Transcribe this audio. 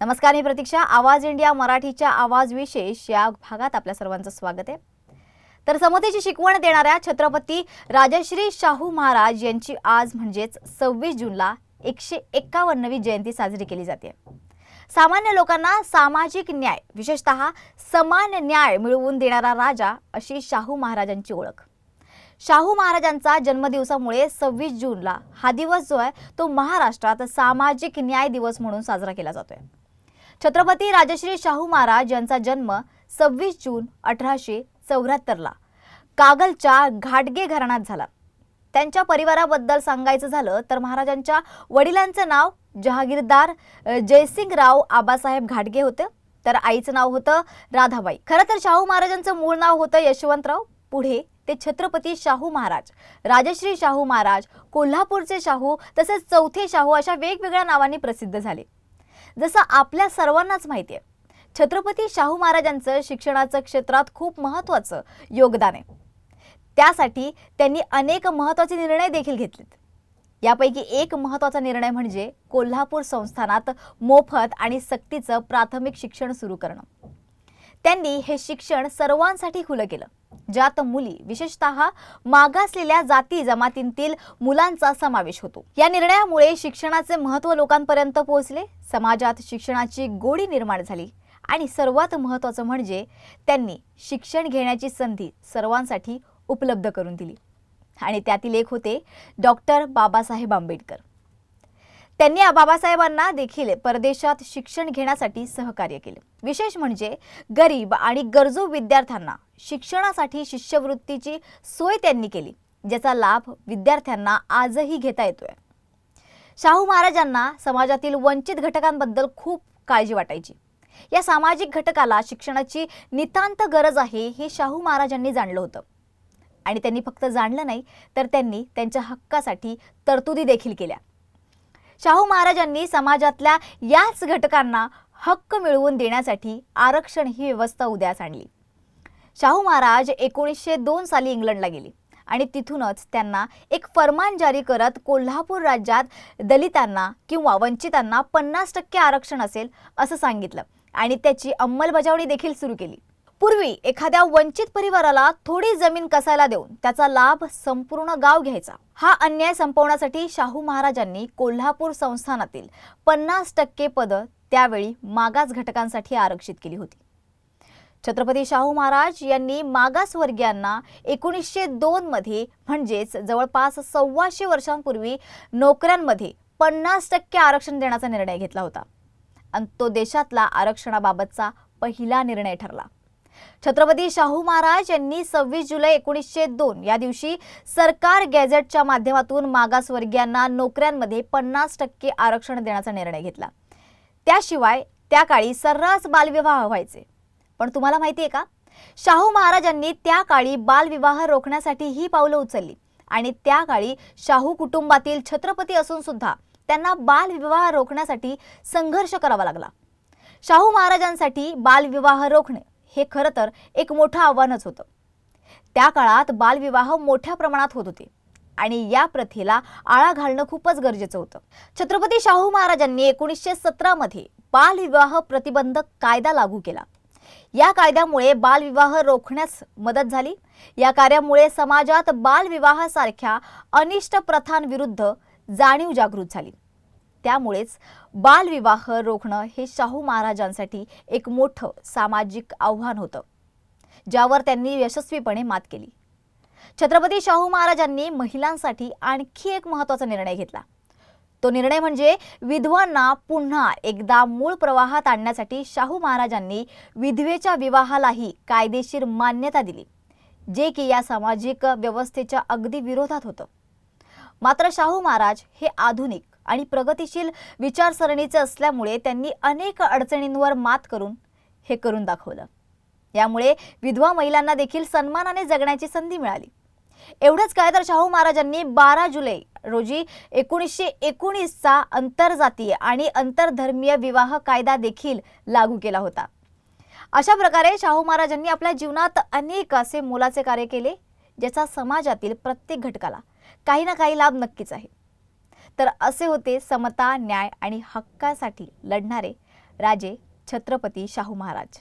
नमस्कार मी प्रतीक्षा. आवाज इंडिया मराठीच्या आवाज विशेष या भागात आपल्या सर्वांचं स्वागत आहे. तर समतेची शिकवण देणाऱ्या छत्रपती राजश्री शाहू महाराज यांची आज म्हणजेच सव्वीस जूनला एकशे एक्कावन्नवी जयंती साजरी केली जाते. सामान्य लोकांना सामाजिक न्याय विशेषतः समान न्याय मिळवून देणारा राजा अशी शाहू महाराजांची ओळख. शाहू महाराजांचा जन्मदिवसामुळे सव्वीस जूनला हा दिवस जो आहे तो महाराष्ट्रात सामाजिक न्याय दिवस म्हणून साजरा केला जातोय. छत्रपती राजश्री शाहू महाराज यांचा जन्म सव्वीस जून अठराशे चौऱ्याहत्तरला कागलच्या घाटगे घराण्यात झाला. त्यांच्या परिवाराबद्दल सांगायचं झालं तर महाराजांच्या वडिलांचं नाव जहागीरदार जयसिंगराव आबासाहेब घाटगे होते. तर आईचं नाव होतं राधाबाई. खरं तर शाहू महाराजांचं मूळ नाव होतं यशवंतराव. पुढे ते छत्रपती शाहू महाराज राजश्री शाहू महाराज कोल्हापूरचे शाहू तसेच चौथे शाहू अशा वेगवेगळ्या नावांनी प्रसिद्ध झाले. जसं आपल्या सर्वांनाच माहिती आहे. छत्रपती शाहू महाराजांचं शिक्षणाचं क्षेत्रात खूप महत्त्वाचं योगदान आहे. त्यासाठी त्यांनी अनेक महत्त्वाचे निर्णय देखील घेतलेत. यापैकी एक महत्त्वाचा निर्णय म्हणजे कोल्हापूर संस्थानात मोफत आणि सक्तीचं प्राथमिक शिक्षण सुरू करणं. त्यांनी हे शिक्षण सर्वांसाठी खुलं केलं. ज्यात मुली विशेषतः मागासलेल्या जाती जमातींतील मुलांचा समावेश होतो. या निर्णयामुळे शिक्षणाचे महत्त्व लोकांपर्यंत पोहोचले समाजात शिक्षणाची गोडी निर्माण झाली आणि सर्वात महत्त्वाचं म्हणजे त्यांनी शिक्षण घेण्याची संधी सर्वांसाठी उपलब्ध करून दिली. आणि त्यातील एक होते डॉक्टर बाबासाहेब आंबेडकर. त्यांनी बाबासाहेबांना देखील परदेशात शिक्षण घेण्यासाठी सहकार्य केले. विशेष म्हणजे गरीब आणि गरजू विद्यार्थ्यांना शिक्षणासाठी शिष्यवृत्तीची सोय त्यांनी केली ज्याचा लाभ विद्यार्थ्यांना आजही घेता येतोय. शाहू महाराजांना समाजातील वंचित घटकांबद्दल खूप काळजी वाटायची. या सामाजिक घटकाला शिक्षणाची नितांत गरज आहे हे शाहू महाराजांनी जाणलं होतं. आणि त्यांनी फक्त जाणलं नाही तर त्यांनी त्यांच्या हक्कासाठी तरतुदी देखील केल्या. शाहू महाराजांनी समाजातल्या याच घटकांना हक्क मिळवून देण्यासाठी आरक्षण ही व्यवस्था उदयास आणली. शाहू महाराज एकोणीसशे दोन साली इंग्लंडला गेले आणि तिथूनच त्यांना एक फरमान जारी करत कोल्हापूर राज्यात दलितांना किंवा वंचितांना पन्नास टक्के आरक्षण असेल असं सांगितलं आणि त्याची अंमलबजावणी देखील सुरू केली. पूर्वी एखाद्या वंचित परिवाराला थोडी जमीन कसायला देऊन त्याचा लाभ संपूर्ण गाव घ्यायचा. हा अन्याय संपवण्यासाठी शाहू महाराजांनी कोल्हापूर संस्थानातील पन्नास टक्के पदं त्यावेळी मागास घटकांसाठी आरक्षित केली होती. छत्रपती शाहू महाराज यांनी मागासवर्गीयांना एकोणीसशे दोनमध्ये म्हणजेच जवळपास सव्वाशे वर्षांपूर्वी नोकऱ्यांमध्ये पन्नास टक्के आरक्षण देण्याचा निर्णय घेतला होता. आणि तो देशातला आरक्षणाबाबतचा पहिला निर्णय ठरला. छत्रपती शाहू महाराज यांनी सव्वीस जुलै एकोणीसशे दोन या दिवशी सरकार गॅझेटच्या माध्यमातून मागासवर्गीयांना नोकऱ्यांमध्ये पन्नास टक्के आरक्षण देण्याचा निर्णय घेतला. त्याशिवाय त्या काळी सर्रास बालविवाह व्हायचे. पण तुम्हाला माहिती आहे का? शाहू महाराजांनी त्या काळी बालविवाह रोखण्यासाठी ही पावलं उचलली आणि त्या काळी शाहू कुटुंबातील छत्रपती असून सुद्धा त्यांना बालविवाह रोखण्यासाठी संघर्ष करावा लागला. शाहू महाराजांसाठी बालविवाह रोखणे हे खरं तर एक मोठं आव्हानच होतं. त्या काळात बालविवाह मोठ्या प्रमाणात होत होते आणि या प्रथेला आळा घालणं खूपच गरजेचं होतं. छत्रपती शाहू महाराजांनी एकोणीसशे सतरामध्ये बालविवाह प्रतिबंधक कायदा लागू केला. या कायद्यामुळे बालविवाह रोखण्यास मदत झाली. या कार्यामुळे समाजात बालविवाहासारख्या अनिष्ट प्रथांविरुद्ध जाणीव जागृत झाली. त्यामुळेच बालविवाह रोखणं हे शाहू महाराजांसाठी एक मोठं सामाजिक आव्हान होतं ज्यावर त्यांनी यशस्वीपणे मात केली. छत्रपती शाहू महाराजांनी महिलांसाठी आणखी एक महत्त्वाचा निर्णय घेतला. तो निर्णय म्हणजे विधवांना पुन्हा एकदा मूळ प्रवाहात आणण्यासाठी शाहू महाराजांनी विधवेच्या विवाहालाही कायदेशीर मान्यता दिली जे की या सामाजिक व्यवस्थेच्या अगदी विरोधात होतं. मात्र शाहू महाराज हे आधुनिक आणि प्रगतिशील विचारसरणीचे असल्यामुळे त्यांनी अनेक अडचणींवर मात करून हे करून दाखवलं. यामुळे विधवा महिलांना देखील सन्मानाने जगण्याची संधी मिळाली. एवढंच काय तर शाहू महाराजांनी बारा जुलै रोजी एकोणीसशे एकोणीसचा आंतरजातीय आणि आंतरधर्मीय विवाह कायदा देखील लागू केला होता. अशा प्रकारे शाहू महाराजांनी आपल्या जीवनात अनेक असे मोलाचे कार्य केले ज्याचा समाजातील प्रत्येक घटकाला काही ना काही लाभ नक्कीच आहे. तर असे होते समता न्याय आणि हक्कासाठी लढणारे राजे छत्रपती शाहू महाराज.